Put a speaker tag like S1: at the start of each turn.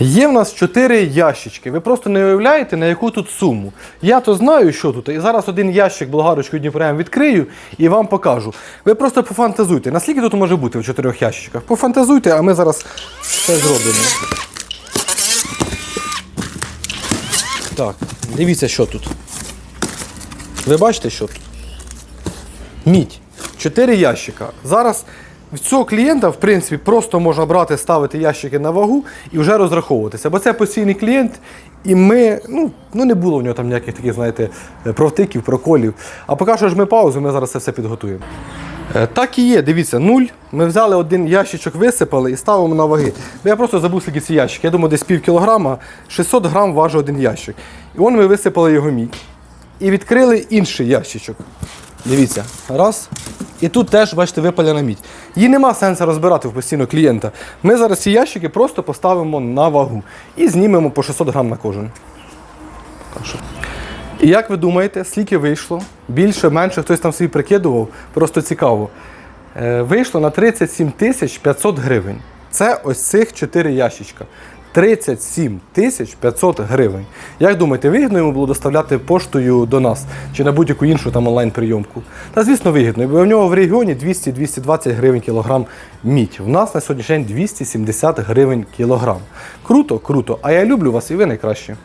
S1: Є в нас 4 ящички. Ви просто не уявляєте, на яку тут суму. Я то знаю, що тут. І зараз один ящик болгарочку Дніпрем відкрию і вам покажу. Ви просто пофантазуйте, наскільки тут може бути в чотирьох ящичках. Пофантазуйте, а ми зараз це зробимо. Так, дивіться, що тут. Ви бачите, що тут? Мідь. Чотири ящика. Зараз в цього клієнта, в принципі, просто можна брати, ставити ящики на вагу і вже розраховуватися. Бо це постійний клієнт, і ми, ну, ну не було в нього там ніяких таких, знаєте, провтиків, проколів. А поки що ж ми паузу, ми зараз це все підготуємо. Е, Так і є, дивіться, нуль. Ми взяли один ящичок, висипали і ставимо на ваги. Я просто забув скільки ці ящики. Я думаю, десь пів кілограма, 600 грам важить один ящик. І вон ми висипали його мідь. І відкрили інший ящичок. Дивіться, раз. І тут теж, бачите, випалена мідь. Її нема сенсу розбирати в постійно клієнта. Ми зараз ці ящики просто поставимо на вагу і знімемо по 600 грам на кожен. І як ви думаєте, скільки вийшло? Більше, менше, хтось там собі прикидував, просто цікаво. Е, вийшло на 37 тисяч 500 гривень. Це ось цих 4 ящичка. 37 тисяч 500 гривень. Як думаєте, вигідно йому було доставляти поштою до нас чи на будь-яку іншу там онлайн-прийомку? Та звісно, вигідно, бо в нього в регіоні 200-220 гривень кілограм мідь. В нас на сьогоднішній день 270 гривень кілограм. Круто, круто. А я люблю вас і ви найкраще.